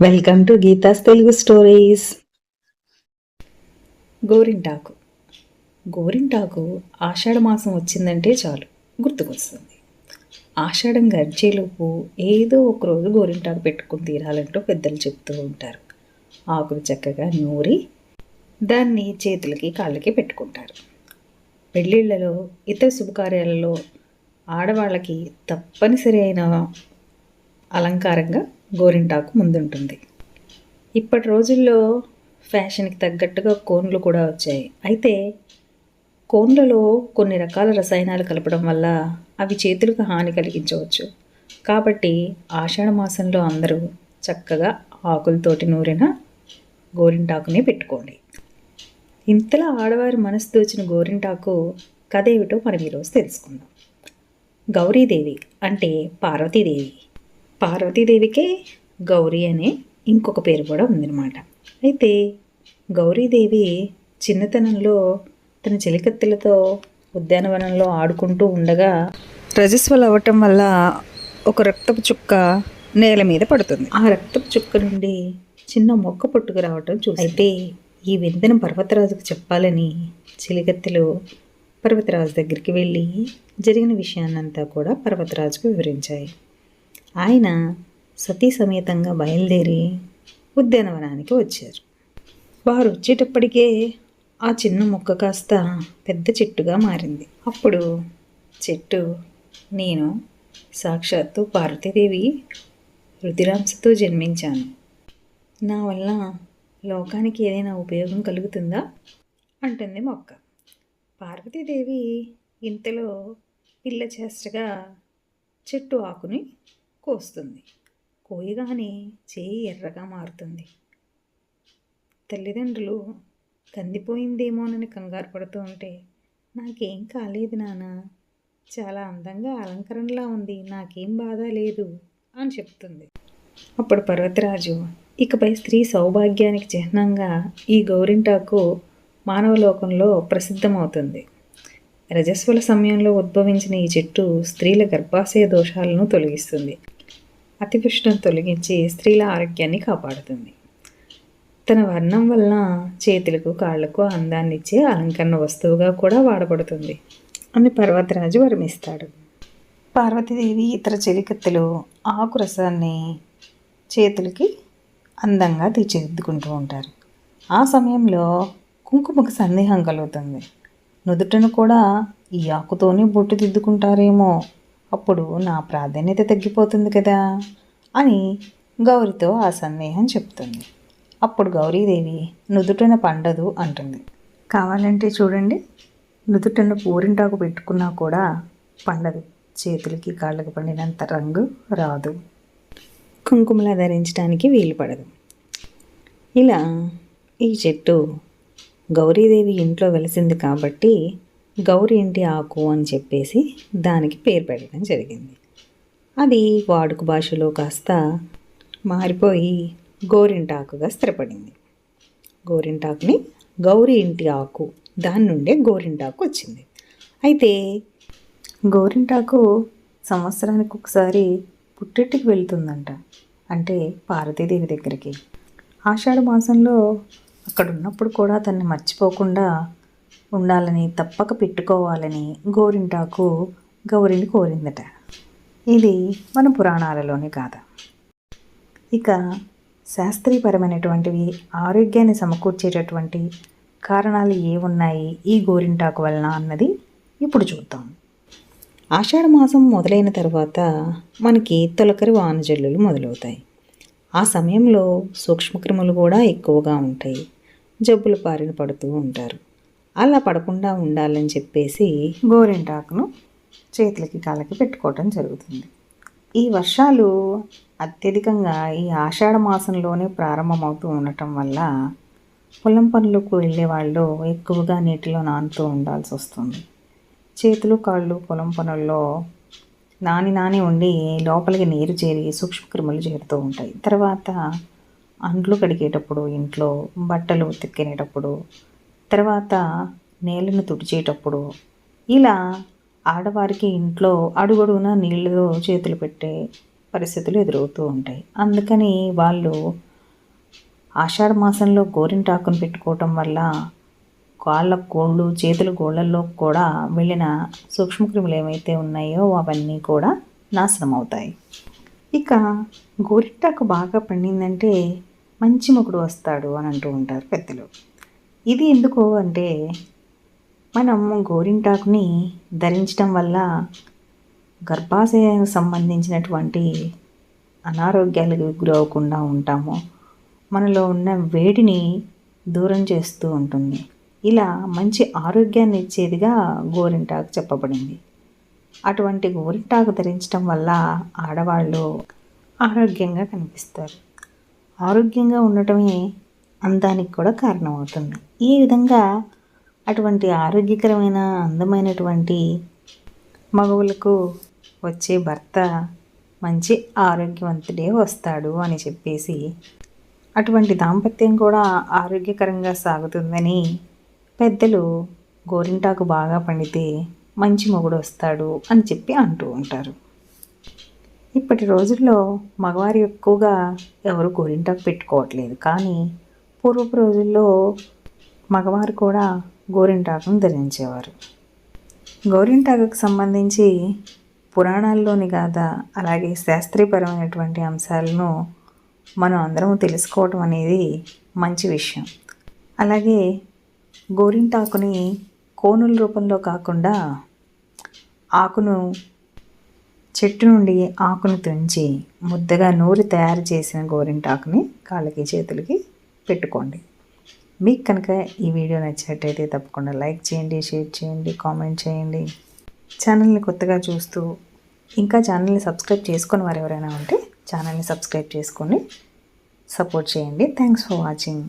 Welcome to Geetha's Telugu stories గోరింటాకు గోరింటాకు ఆషాఢ మాసం వచ్చిందంటే చాలు. గుర్తుకొస్తుంది. ఆషాఢం గడిచేలోపు ఏదో ఒక రోజు గోరింటాకు పెట్టుకుని తీరాలంటూ పెద్దలు చెప్తూ ఉంటారు. ఆకులు చక్కగా నూరి దాన్ని చేతులకి కాళ్ళకి పెట్టుకుంటారు. పెళ్ళిళ్ళలో ఇతర శుభకార్యాలలో ఆడవాళ్ళకి తప్పనిసరి అయిన అలంకారంగా గోరింటాకు ముందుంటుంది. ఇప్పటి రోజుల్లో ఫ్యాషన్కి తగ్గట్టుగా కోన్లు కూడా వచ్చాయి. అయితే కోన్లలో కొన్ని రకాల రసాయనాలు కలపడం వల్ల అవి చేతులకు హాని కలిగించవచ్చు. కాబట్టి ఆషాఢ మాసంలో అందరూ చక్కగా ఆకులతోటి నూరిన గోరింటాకునే పెట్టుకోండి. ఇంతలా ఆడవారి మనసు దోచిన గోరింటాకు కథ ఏమిటో మనం ఈరోజు తెలుసుకుందాం. గౌరీదేవి అంటే పార్వతీదేవి. పార్వతీదేవికే గౌరీ అనే ఇంకొక పేరు కూడా ఉందన్నమాట. అయితే గౌరీదేవి చిన్నతనంలో తన చెలికత్తెలతో ఉద్యానవనంలో ఆడుకుంటూ ఉండగా రజస్వలు అవ్వటం వల్ల ఒక రక్తపు చుక్క నేల మీద పడుతుంది. ఆ రక్తపు చుక్క నుండి చిన్న మొక్క పుట్టుకు రావటం చూసి అయితే ఈ వింతను పర్వతరాజుకు చెప్పాలని చిలికత్తెలు పర్వతరాజు దగ్గరికి వెళ్ళి జరిగిన విషయాన్నంతా కూడా పర్వతరాజుకు వివరించాయి. ఆయన సతీ సమేతంగా బయలుదేరి ఉద్యానవనానికి వచ్చారు. వారు వచ్చేటప్పటికే ఆ చిన్న మొక్క కాస్త పెద్ద చెట్టుగా మారింది. అప్పుడు చెట్టు నేను సాక్షాత్తు పార్వతీదేవి రుధిరాంశతో జన్మించాను. నా వల్ల లోకానికి ఏదైనా ఉపయోగం కలుగుతుందా? అంటుంది మొక్క. పార్వతీదేవి ఇంతలో పిల్ల చేష్టగా చెట్టు ఆకుని కోస్తుంది కోయగానే చేయి ఎర్రగా మారుతుంది. తల్లిదండ్రులు కందిపోయిందేమోనని కంగారు పడుతూ ఉంటే నాకేం కాలేదు నాన్న. చాలా అందంగా అలంకరణలా ఉంది. నాకేం బాధ లేదు అని చెప్తుంది. అప్పుడు పర్వతరాజు ఇకపై స్త్రీ సౌభాగ్యానికి చిహ్నంగా ఈ గౌరింటాకు మానవలోకంలో ప్రసిద్ధమవుతుంది. రజస్వల సమయంలో ఉద్భవించిన ఈ చెట్టు స్త్రీల గర్భాశయ దోషాలను తొలగిస్తుంది. అతిపుష్టం తొలగించి స్త్రీల ఆరోగ్యాన్ని కాపాడుతుంది. తన వర్ణం వలన చేతులకు కాళ్ళకు అందాన్నిచ్చే అలంకరణ వస్తువుగా కూడా వాడబడుతుంది. అని పర్వతరాజు వర్మిస్తాడు. పార్వతీదేవి ఇతర చెలికత్తెలు ఆకు రసాన్ని చేతులకి అందంగా తీర్చిదిద్దుకుంటూ ఉంటారు. ఆ సమయంలో కుంకుమకు సందేహం కలుగుతుంది. నుదుటను కూడా ఈ ఆకుతోనే బొట్టు దిద్దుకుంటారేమో అప్పుడు నా ప్రాధాన్యత తగ్గిపోతుంది కదా అని గౌరితో ఆ సందేహం చెప్తుంది. అప్పుడు గౌరీదేవి నుదుటన పండదు అంటుంది. కావాలంటే చూడండి నుదుటను పూరింటాకు పెట్టుకున్నా కూడా పండదు. చేతులకి కాళ్ళకి పండినంత రంగు రాదు. కుంకుమలా ధరించడానికి వీలు పడదు. ఇలా ఈ చెట్టు గౌరీదేవి ఇంట్లో వెలిసింది కాబట్టి గౌరి ఇంటి ఆకు అని చెప్పేసి దానికి పేరు పెట్టడం జరిగింది. అది వాడుక భాషలో కాస్త మారిపోయి గోరింటాకుగా స్థిరపడింది. గోరింటాకుని గౌరీ ఇంటి ఆకు దాని నుండే గోరింటాకు వచ్చింది. అయితే గోరింటాకు సంవత్సరానికి ఒకసారి పుట్టింటికి వెళ్తుందంట అంటే పార్వతీదేవి దగ్గరికి. ఆషాఢ మాసంలో అక్కడ ఉన్నప్పుడు కూడా తన్ని మర్చిపోకుండా ఉండాలని తప్పక పెట్టుకోవాలని గోరింటాకు గౌరిని కోరిందట. ఇది మన పురాణాలలోని కాద. ఇక శాస్త్రీయపరమైనటువంటివి ఆరోగ్యాన్ని సమకూర్చేటటువంటి కారణాలు ఏ ఉన్నాయి ఈ గోరింటాకు వలన అన్నది ఇప్పుడు చూద్దాం. ఆషాఢ మాసం మొదలైన తర్వాత మనకి తొలకరి వానజల్లులు మొదలవుతాయి. ఆ సమయంలో సూక్ష్మక్రిములు కూడా ఎక్కువగా ఉంటాయి. జబ్బులు పారిన పడుతూ ఉంటారు. అలా పడకుండా ఉండాలని చెప్పేసి గోరింటాకును చేతులకి కాళ్ళకి పెట్టుకోవటం జరుగుతుంది. ఈ వర్షాలు అత్యధికంగా ఈ ఆషాఢ మాసంలోనే ప్రారంభమవుతూ ఉండటం వల్ల పొలం పనులకు వెళ్ళే వాళ్ళు ఎక్కువగా నీటిలో నానుతూ ఉండాల్సి వస్తుంది. చేతులు కాళ్ళు పొలం పనుల్లో నాని నాని ఉండి లోపలికి నీరు చేరి సూక్ష్మక్రిములు చేరుతూ ఉంటాయి. తర్వాత అంట్లు కడిగేటప్పుడు ఇంట్లో బట్టలు ఉతికేటప్పుడు తర్వాత నేలను తుడిచేటప్పుడు ఇలా ఆడవారికి ఇంట్లో అడుగడుగున నీళ్ళలో చేతులు పెట్టే పరిస్థితులు ఎదురవుతూ ఉంటాయి. అందుకని వాళ్ళు ఆషాఢ మాసంలో గోరింటాకును పెట్టుకోవటం వల్ల కాళ్ళ కోళ్ళు చేతుల గోళ్ళల్లో కూడా వెళ్ళిన సూక్ష్మక్రిములు ఏవైతే ఉన్నాయో అవన్నీ కూడా నాశనం అవుతాయి. ఇక గోరింటాకు బాగా పండిందంటే మంచి మొగుడు వస్తాడు అని అంటూ ఉంటారు పెద్దలు. ఇది ఎందుకు అంటే మనం గోరింటాకుని ధరించడం వల్ల గర్భాశయం సంబంధించినటువంటి అనారోగ్యాలకు గురవకుండా ఉంటాము. మనలో ఉన్న వేడిని దూరం చేస్తూ ఉంటుంది. ఇలా మంచి ఆరోగ్యాన్ని ఇచ్చేదిగా గోరింటాకు చెప్పబడింది. అటువంటి గోరింటాకు ధరించడం వల్ల ఆడవాళ్ళు ఆరోగ్యంగా కనిపిస్తారు. ఆరోగ్యంగా ఉండటమే అందానికి కూడా కారణమవుతుంది. ఈ విధంగా అటువంటి ఆరోగ్యకరమైన అందమైనటువంటి మగవులకు వచ్చే భర్త మంచి ఆరోగ్యవంతుడే వస్తాడు అని చెప్పేసి అటువంటి దాంపత్యం కూడా ఆరోగ్యకరంగా సాగుతుందని పెద్దలు గోరింటాకు బాగా పండితే మంచి మొగుడు వస్తాడు అని చెప్పి అంటూ ఉంటారు. ఇప్పటి రోజుల్లో మగవారు ఎక్కువగా ఎవరు గోరింటాకు పెట్టుకోవట్లేదు. కానీ పూర్వపు రోజుల్లో మగవారు కూడా గోరింటాకును ధరించేవారు. గోరింటాకుకు సంబంధించి పురాణాల్లోని గాథ అలాగే శాస్త్రీయపరమైనటువంటి అంశాలను మనం అందరం తెలుసుకోవటం అనేది మంచి విషయం. అలాగే గోరింటాకుని కోనుల రూపంలో కాకుండా ఆకును చెట్టు నుండి ఆకును తుంచి ముద్దగా నూరి తయారు చేసిన గోరింటాకుని కాళ్ళకి చేతులకి పెట్టుకోండి. మీకు కనుక ఈ వీడియో నచ్చినట్టయితే తప్పకుండా లైక్ చేయండి షేర్ చేయండి కామెంట్ చేయండి. ఛానల్ని కొత్తగా చూస్తూ ఇంకా ఛానల్ని సబ్స్క్రైబ్ చేసుకొని వారు ఎవరైనా ఉంటే ఛానల్ని సబ్స్క్రైబ్ చేసుకొని సపోర్ట్ చేయండి. Thanks for watching.